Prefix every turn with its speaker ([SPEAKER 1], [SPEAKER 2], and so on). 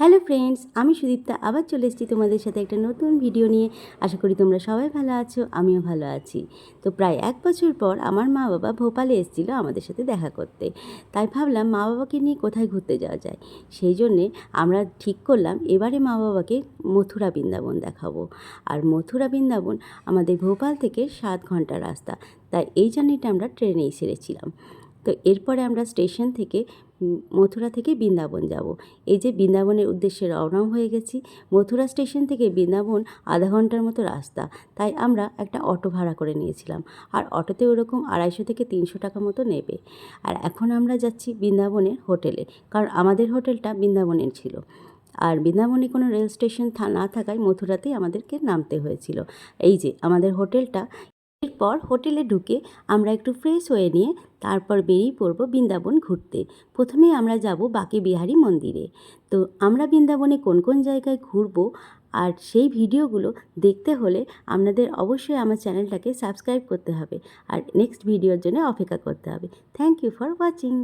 [SPEAKER 1] Hello friends, আমি সুদীপ্তা, আবার চলে এসেছি তোমাদের সাথে একটা নতুন ভিডিও নিয়ে। আশা করি তোমরা সবাই ভালো আছো, আমিও ভালো আছি। তো প্রায় এক বছর পর আমার মা বাবা ভোপালে এসেছিল আমাদের সাথে দেখা করতে। তাই ভাবলাম মা বাবাকে নিয়ে কোথায় ঘুরতে যাওয়া যায়? সেই জন্যে আমরা ঠিক করলাম এবারে মা বাবাকে মথুরা বৃন্দাবন দেখাবো। আর মথুরা বৃন্দাবন আমাদের ভোপাল থেকে সাত ঘণ্টা রাস্তা। তাই এই জার্নিটা আমরা ট্রেনেই সেরেছিলাম। তো এরপরে আমরা স্টেশন থেকে মথুরা থেকে বৃন্দাবন যাব। এই যে বৃন্দাবনের উদ্দেশ্যে রওনাও হয়ে গেছি, মথুরা স্টেশন থেকে বৃন্দাবন আধা ঘণ্টার মতো রাস্তা, তাই আমরা একটা অটো ভাড়া করে নিয়েছিলাম। আর অটোতে ওরকম আড়াইশো থেকে তিনশো টাকা মতো নেবে। আর এখন আমরা যাচ্ছি বৃন্দাবনের হোটেলে, কারণ আমাদের হোটেলটা বৃন্দাবনের ছিল। আর বৃন্দাবনে কোনো রেল স্টেশন না থাকায় মথুরাতেই আমাদেরকে নামতে হয়েছিল। এই যে আমাদের হোটেলটা এরপর হোটেলে ঢুকে আমরা একটু ফ্রেশ হয়ে নিয়ে তারপর বেরিয়ে পড়ব বৃন্দাবন ঘুরতে। প্রথমে আমরা যাব বাকি বিহারি মন্দিরে। তো আমরা বৃন্দাবনে কোন কোন জায়গায় ঘুরব আর সেই ভিডিওগুলো দেখতে হলে আপনাদের অবশ্যই আমার চ্যানেলটাকে সাবস্ক্রাইব করতে হবে। আর নেক্সট ভিডিওর জন্য অপেক্ষা করতে হবে। Thank you for watching